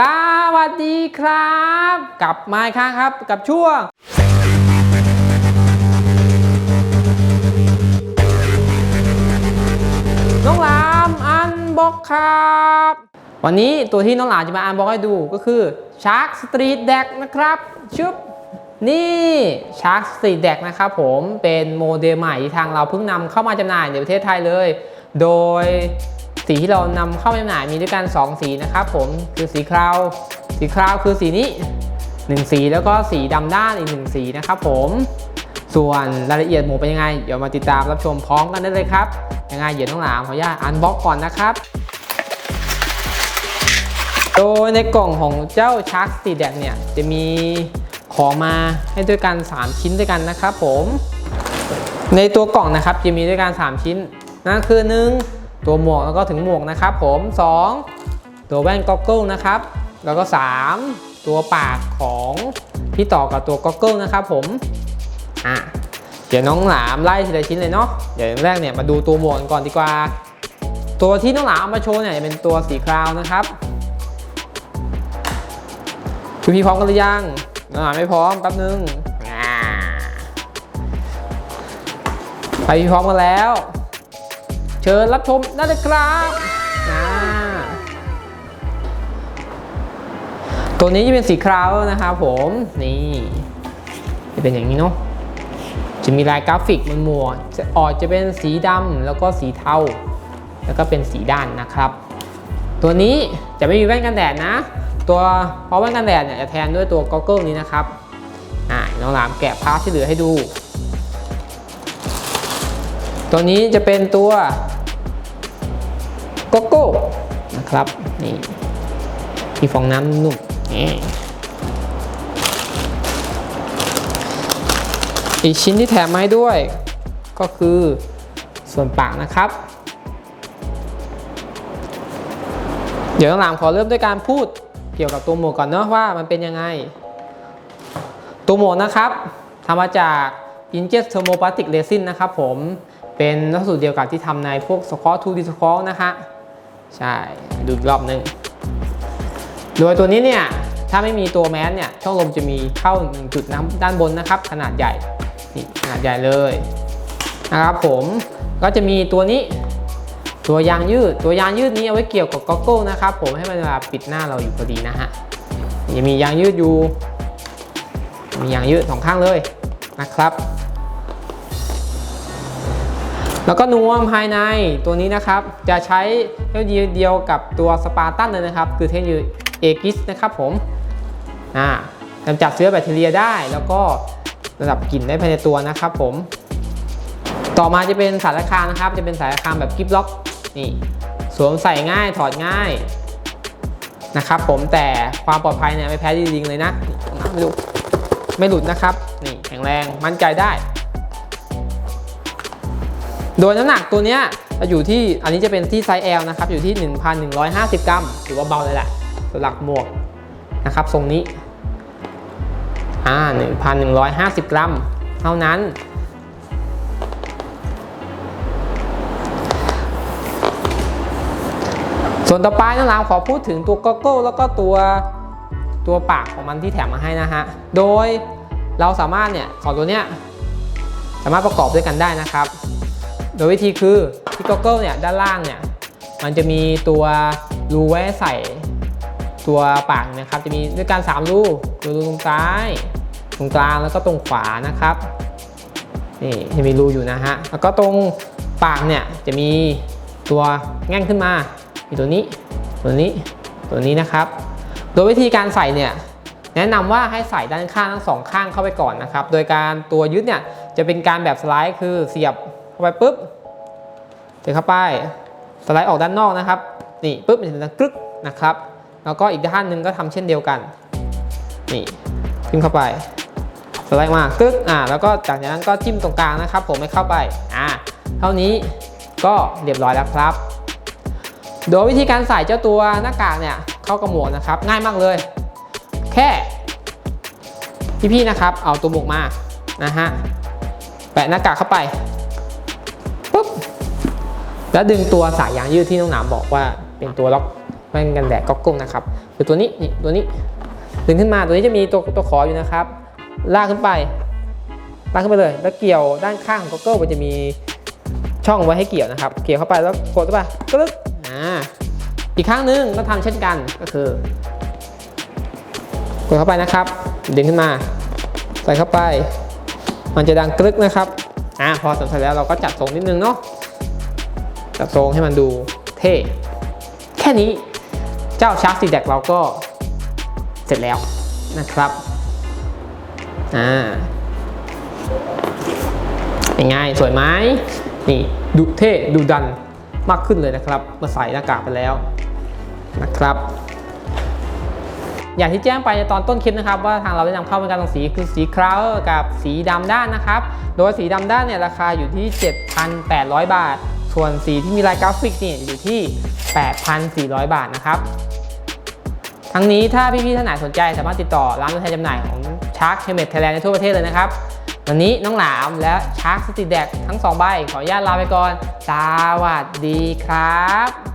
สวัสดีครับ กลับมาครั้งครับกับช่วง น้องหลามอันบ็อกครับ วันนี้ตัวที่น้องหลามจะมาอันบ็อกให้ดูก็คือ Shark Street Deck นะครับชุบนี่ Shark Street Deck นะครับผมเป็นโมเดลใหม่ที่ทางเราเพิ่งนำเข้ามาจำหน่ายในประเทศไทยเลย โดย สีที่เรานำเข้ามาจำหน่ายมีด้วยกัน 2 สีนะครับผมคือสีคราว สีคราวคือสีนี้ 1 สีแล้วก็สีดำด้านอีก 1 สีนะครับผมส่วนรายละเอียดหมูเป็นยังไง เดี๋ยวมาติดตามรับชมพร้อมกันได้เลยครับ ยังไงเดี๋ยวต้องหลามขออนุญาตอันบ็อกก่อนนะครับโดยในกล่องของเจ้า Shark Street Deck เนี่ยจะมีของมาให้ด้วยกัน 3 ชิ้นด้วยกันนะครับผม ในตัวกล่องนะครับจะมีด้วยกัน 3 ชิ้น นั่นคือ 1 ตัวหมวกแล้วก็ถึงหมวกนะครับผม 2 ตัวแว่นก็อกเกิลนะครับ แล้วก็ 3 ตัวปากของพี่ต่อกับตัวก็อกเกิลนะครับผมอะเดี๋ยวน้องหลามไล่ทีละชิ้นเลยเนาะเดี๋ยวแรกเนี่ยมาดูตัวหมวกกันก่อนดีกว่า ตัวที่น้องหลามเอามาโชว์เนี่ยเป็นตัวสีคราวนะครับคุณพี่พร้อมกันหรือยังน้องหลามไม่พร้อมแป๊บนึงไปพร้อมกันแล้ว เชิญรับชมได้เลยครับตัวนี้จะเป็นสีคราวนะครับผมนี่จะเป็นอย่างนี้เนาะจะมีลายกราฟิกบนหมวจะออกจะเป็นสีดำแล้วก็สีเทาแล้วก็เป็นสีด้านนะครับ ตัวนี้จะไม่มีแว่นกันแดดนะ ตัวเพราะแว่นกันแดดเนี่ยจะแทนด้วยตัวก็อกเกิลนี้นะครับอ่าน้องหลามแกะพาร์ทที่เหลือให้ดู ตัวนี้จะเป็นตัว ก็อกเกิลนะครับนี่ที่ฟองน้ำนุ่มอีกชิ้นที่แถมมาให้ด้วย ก็คือส่วนปากนะครับ เดี๋ยวต้องหลามขอเริ่มด้วยการพูดเกี่ยวกับตัวหมวกก่อนเนาะว่ามันเป็นยังไง ตัวหมวกนะครับทำมาจาก i n j e t Thermoplastic Resin นนะครับผมเป็นวัสดุเดียวกับที่ทำในพวกสควอตทูดีสควอตนะฮะ ใช่ ดูอีกรอบหนึง โดยตัวนี้เนี่ย ถ้าไม่มีตัวแมสเนี่ย ช่องลมจะมีเข้าจุดน้ำด้านบนนะครับ ขนาดใหญ่ นี่ขนาดใหญ่เลยนะครับผม ก็จะมีตัวนี้ ตัวยางยืด ตัวยางยืดนี้เอาไว้เกี่ยวกับก็อกเกิลนะครับ ผม ให้มันเวลาปิดหน้าเราอยู่พอดีนะฮะจะมียางยืดอยู่ มียางยืดสองข้างเลยนะครับ แล้วก็นวมภายในตัวนี้นะครับ จะใช้เทคโนโลยีเดียวกับตัวสปาร์ตันเลยนะครับ คือเทคโนโลยีเอกิสนะครับผมอ่ากำจัดเชื้อแบคทีเรียได้ แล้วก็ระดับกลิ่นได้ภายในตัวนะครับผม ต่อมาจะเป็นสายระคางนะครับ จะเป็นสายระคางแบบกิฟล็อกนี่สวมใส่ง่ายถอดง่ายนะครับผมแต่ความปลอดภัยเนี่ยไม่แพ้จริงๆเลยนะนี่ไม่ดูไม่หลุดนะครับ นี่แข็งแรงมั่นใจได้ โดยน้ำหนักตัวเนี้ยจะอยู่ที่อันนี้จะเป็นที่ไซส์ L นะครับ อยู่ที่ 1,150 กรัมถือว่าเบาเลยแหละตัวหลักหมวกนะครับทรงนี้อ่า1,150 กรัม เท่านั้น ส่วนต่อไปน้องรามขอพูดถึงตัวก็โก้แล้วก็ตัวตัวปากของมันที่แถมมาให้นะฮะ โดยเราสามารถเนี่ยของตัวเนี้ยสามารถประกอบด้วยกันได้นะครับ โดยวิธีคือที่ก็โก้เนี่ยด้านล่างเนี่ยมันจะมีตัวรูไว้ใส่ตัวปากนะครับ จะมีด้วยกัน3รูรูตรงซ้าย ตรงกลางแล้วก็ตรงขวานะครับนี่จะมีรูอยู่นะฮะแล้วก็ตรงปากเนี่ยจะมีตัวแง่งขึ้นมา มีตัวนี้ ตัวนี้ ตัวนี้นะครับ โดยวิธีการใส่เนี่ยแนะนำว่าให้ใส่ด้านข้างทั้งสองข้างเข้าไปก่อนนะครับ โดยการตัวยึดเนี่ยจะเป็นการแบบสไลด์คือเสียบ ไปปุ๊บเสียบเข้าไปสไลด์ออกด้านนอกนะครับนี่ปุ๊บมันจะดังกรึกนะครับ แล้วก็อีกด้านหนึ่งก็ทำเช่นเดียวกันนี่ขึ้นเข้าไปสไลด์มากึกอ่าแล้วก็จากนั้นก็จิ้มตรงกลางนะครับ ผมไม่เข้าไปอ่าเท่านี้ก็เรียบร้อยแล้วครับ โดยวิธีการใส่เจ้าตัวหน้ากากเนี่ยเข้ากับหมวกนะครับ ง่ายมากเลย แค่พี่ๆนะครับ เอาตัวหมวกมานะฮะแปะหน้ากากเข้าไป แล้วดึงตัวสายยางยืดที่น้องหนามบอกว่าเป็นตัวล็อกแว่นกันแดดก็อกกุ้งนะครับคือตัวนี้นี่ตัวนี้ดึงขึ้นมาตัวนี้จะมีตัวตัวขออยู่นะครับ ลากขึ้นไป ลากขึ้นไปเลย แล้วเกี่ยวด้านข้างของก็เกิลมันจะมีช่องไว้ให้เกี่ยวนะครับ เกี่ยวเข้าไปแล้วกดเข้าไปกรึ๊กอ่าอีกครั้งหนึงก็ทำเช่นกันก็คือกดเข้าไปนะครับ ดึงขึ้นมา ใส่เข้าไป มันจะดังกรึกนะครับอ่าพอเสร็จแล้วเราก็จัดทรงนิดนึงเนาะ จัดทรงให้มันดูเท่ แค่นี้เจ้าชาร์ c ซีแดกเราก็เสร็จแล้วนะครับอ่าเป็นไงสวยไหมนี่ดูเท่ดูดันมากขึ้นเลยนะครับเมื่อใส่หน้ากากไปแล้วนะครับ อย่างที่แจ้งไปในตอนต้นคลิปนะครับ ว่าทางเราได้นำเข้าเป็นการลงสีคือสีคราวกับสีดำด้านนะครับ โดยสีดำด้านเนี่ยราคาอยู่ที่ 7,800 บาท ส่วนสีที่มีลายกราฟิกเนี่ยอยู่ที่ 8,400 บาทนะครับ ทั้งนี้ถ้าพี่ๆท่านไหนสนใจสามารถติดต่อร้านตัวแทนจำหน่ายของชาร์คเฮมเมดไทยแลนด์ในทั่วประเทศเลยนะครับ วันนี้น้องหลามและชาร์คสติแดกทั้งสองใบ ขออนุญาตลาไปก่อน สวัสดีครับ